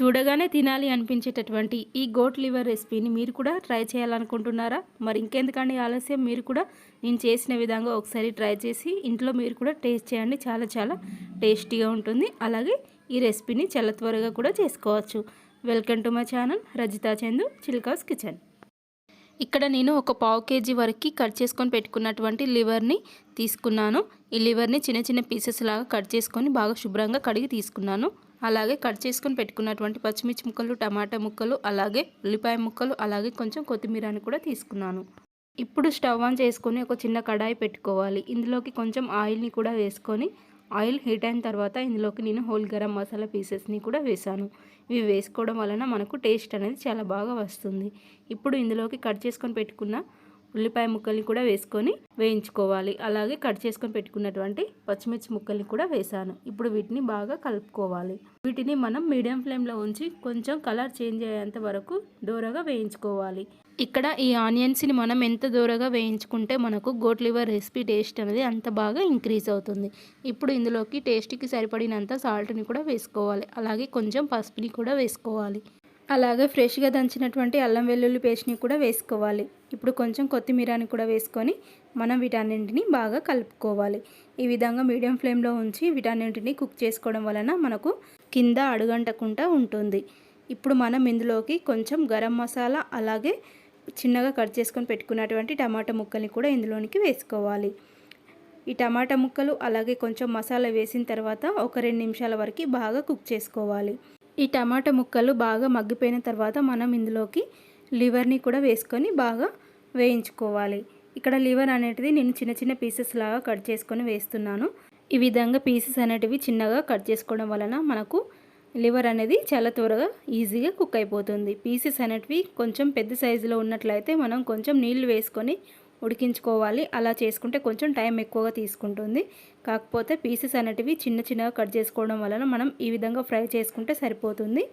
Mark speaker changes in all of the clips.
Speaker 1: చూడగానే తినాలి అనిపించేటటువంటి ఈ గోట్ లివర్ రెసిపీని మీరు కూడా ట్రై చేయాలనుకుంటున్నారా? మరి ఇంకెందుకండి ఆలస్యం? మీరు కూడా నేను చేసిన విధంగా ఒకసారి ట్రై చేసి ఇంట్లో మీరు కూడా టేస్ట్ చేయండి. చాలా చాలా టేస్టీగా ఉంటుంది. అలాగే ఈ రెసిపీని చాలా త్వరగా కూడా చేసుకోవచ్చు. Welcome to my channel Rajitha Chandu Chilka's kitchen ఇక్కడ నేను ఒక పావు కేజీ వరకు కట్ చేసుకొని పెట్టుకున్నటువంటి లివర్ని తీసుకున్నాను. ఈ లివర్ని చిన్న చిన్న పీసెస్ లాగా కట్ చేసుకొని బాగా శుభ్రంగా కడిగి తీసుకున్నాను. అలాగే కట్ చేసుకొని పెట్టుకున్నటువంటి పచ్చిమిర్చి ముక్కలు టమాటా ముక్కలు అలాగే ఉల్లిపాయ ముక్కలు అలాగే కొంచెం కొత్తిమీరని కూడా తీసుకున్నాను. ఇప్పుడు స్టవ్ ఆన్ చేసుకొని ఒక చిన్న కడాయి పెట్టుకోవాలి. ఇందులోకి కొంచెం ఆయిల్ని కూడా వేసుకొని ఆయిల్ హీట్ అయిన తర్వాత ఇందులోకి నేను హోల్ గరం మసాలా పీసెస్ని కూడా వేసాను. ఇవి వేసుకోవడం వలన మనకు టేస్ట్ అనేది చాలా బాగా వస్తుంది. ఇప్పుడు ఇందులోకి కట్ చేసుకొని పెట్టుకున్న ఉల్లిపాయ ముక్కల్ని కూడా వేసుకొని వేయించుకోవాలి. అలాగే కట్ చేసుకొని పెట్టుకున్నటువంటి పచ్చిమిర్చి ముక్కల్ని కూడా వేసాను. ఇప్పుడు వీటిని బాగా కలుపుకోవాలి. వీటిని మనం మీడియం ఫ్లేమ్లో ఉంచి కొంచెం కలర్ చేంజ్ అయ్యేంత వరకు దూరగా వేయించుకోవాలి. ఇక్కడ ఈ ఆనియన్స్ని మనం ఎంత దూరగా వేయించుకుంటే మనకు గోట్ లివర్ రెసిపీ టేస్ట్ అనేది అంత బాగా ఇంక్రీజ్ అవుతుంది. ఇప్పుడు ఇందులోకి టేస్ట్కి సరిపడినంత సాల్ట్ని కూడా వేసుకోవాలి. అలాగే కొంచెం పసుపుని కూడా వేసుకోవాలి. అలాగే ఫ్రెష్గా దంచినటువంటి అల్లం వెల్లుల్లి పేస్ట్ని కూడా వేసుకోవాలి. ఇప్పుడు కొంచెం కొత్తిమీరని కూడా వేసుకొని మనం వీటన్నింటిని బాగా కలుపుకోవాలి. ఈ విధంగా మీడియం ఫ్లేమ్లో ఉంచి వీటన్నింటిని కుక్ చేసుకోవడం వలన మనకు కింద అడుగంటకుండా ఉంటుంది. ఇప్పుడు మనం ఇందులోకి కొంచెం గరం మసాలా అలాగే చిన్నగా కట్ చేసుకొని పెట్టుకున్నటువంటి టమాటా ముక్కల్ని కూడా ఇందులోనికి వేసుకోవాలి. ఈ టమాటా ముక్కలు అలాగే కొంచెం మసాలా వేసిన తర్వాత ఒక రెండు నిమిషాల వరకు బాగా కుక్ చేసుకోవాలి. ఈ టమాటా ముక్కలు బాగా మగ్గిపోయిన తర్వాత మనం ఇందులోకి లివర్ని కూడా వేసుకొని బాగా వేయించుకోవాలి. ఇక్కడ లివర్ అనేటిది నేను చిన్న చిన్న పీసెస్ లాగా కట్ చేసుకొని వేస్తున్నాను. ఈ విధంగా పీసెస్ అనేటివి చిన్నగా కట్ చేసుకోవడం వలన మనకు లివర్ అనేది చాలా త్వరగా ఈజీగా కుక్ అయిపోతుంది. పీసెస్ అనేటివి కొంచెం పెద్ద సైజులో ఉన్నట్లయితే మనం కొంచెం నీళ్ళు వేసుకొని ఉడికించుకోవాలి. అలా చేసుకుంటే కొంచెం టైం ఎక్కువగా తీసుకుంటుంది. కాకపోతే పీసెస్ అనేటివి చిన్న చిన్నగా కట్ చేసుకోవడం వలన మనం ఈ విధంగా ఫ్రై చేసుకుంటే సరిపోతుంది.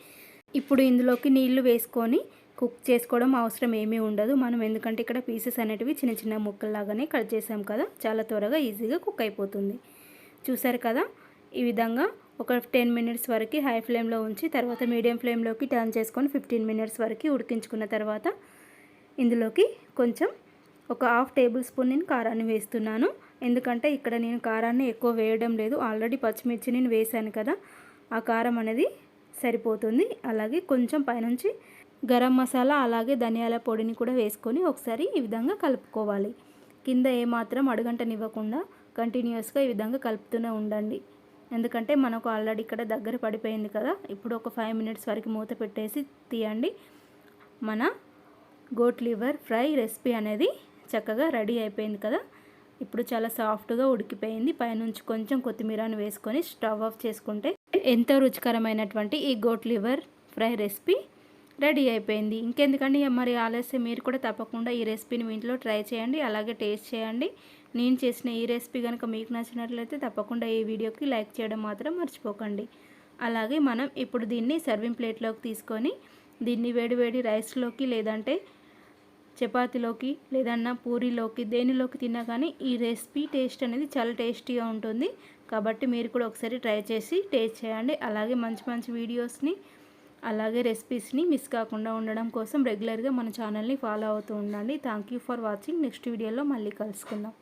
Speaker 1: ఇప్పుడు ఇందులోకి నీళ్ళు వేసుకొని కుక్ చేసుకోవడం అవసరం ఏమీ ఉండదు. మనం ఎందుకంటే ఇక్కడ పీసెస్ అనేటివి చిన్న చిన్న ముక్కల్లాగానే కట్ చేసాం కదా చాలా త్వరగా ఈజీగా కుక్ అయిపోతుంది. చూసారు కదా ఈ విధంగా ఒక టెన్ మినిట్స్ వరకు హై ఫ్లేమ్లో ఉంచి తర్వాత మీడియం ఫ్లేమ్లోకి టర్న్ చేసుకొని ఫిఫ్టీన్ మినిట్స్ వరకు ఉడికించుకున్న తర్వాత ఇందులోకి కొంచెం ఒక హాఫ్ టేబుల్ స్పూన్ నేను కారాన్ని వేస్తున్నాను. ఎందుకంటే ఇక్కడ నేను కారాన్ని ఎక్కువ వేయడం లేదు. ఆల్రెడీ పచ్చిమిర్చి నేను వేసాను కదా. ఆ కారం అనేది సరిపోతుంది. అలాగే కొంచెం పైనుంచి గరం మసాలా అలాగే ధనియాల పొడిని కూడా వేసుకొని ఒకసారి ఈ విధంగా కలుపుకోవాలి. కింద ఏమాత్రం అడుగంటనివ్వకుండా కంటిన్యూస్గా ఈ విధంగా కలుపుతూనే ఉండండి. ఎందుకంటే మనకు ఆల్రెడీ ఇక్కడ దగ్గర పడిపోయింది కదా. ఇప్పుడు ఒక ఫైవ్ మినిట్స్ వరకు మూత పెట్టేసి తీయండి. మన గోట్ లివర్ ఫ్రై రెసిపీ అనేది చక్కగా రెడీ అయిపోయింది కదా. ఇప్పుడు చాలా సాఫ్ట్గా ఉడికిపోయింది. పైనుంచి కొంచెం కొత్తిమీరని వేసుకొని స్టవ్ ఆఫ్ చేసుకుంటే ఎంతో రుచికరమైనటువంటి ఈ goat liver fry recipe ready అయిపోయింది. ఇంకెందుకండి మరి ఆలస్యం? మీరు కూడా తప్పకుండా ఈ రెసిపీని మీ ఇంట్లో ట్రై చేయండి. అలాగే టేస్ట్ చేయండి. నేను చేసిన ఈ రెసిపీ కనుక మీకు నచ్చినట్లయితే తప్పకుండా ఈ వీడియోకి లైక్ చేయడం మాత్రం మర్చిపోకండి. అలాగే మనం ఇప్పుడు దీన్ని సర్వింగ్ ప్లేట్లోకి తీసుకొని దీన్ని వేడివేడి రైస్లోకి లేదంటే చపాతీలోకి లేదన్నా పూరీలోకి దేనిలోకి తిన్నా కానీ ఈ రెసిపీ టేస్ట్ అనేది చాలా టేస్టీగా ఉంటుంది. కాబట్టి మీరు కూడా ఒకసారి ట్రై చేసి టేస్ట్ చేయండి. అలాగే మంచి మంచి వీడియోస్ని అలాగే రెసిపీస్ని మిస్ కాకుండా ఉండడం కోసం రెగ్యులర్గా మన ఛానల్ని ఫాలో అవుతూ ఉండండి. Thank you for watching. Next వీడియోలో మళ్ళీ కలుసుకుందాం.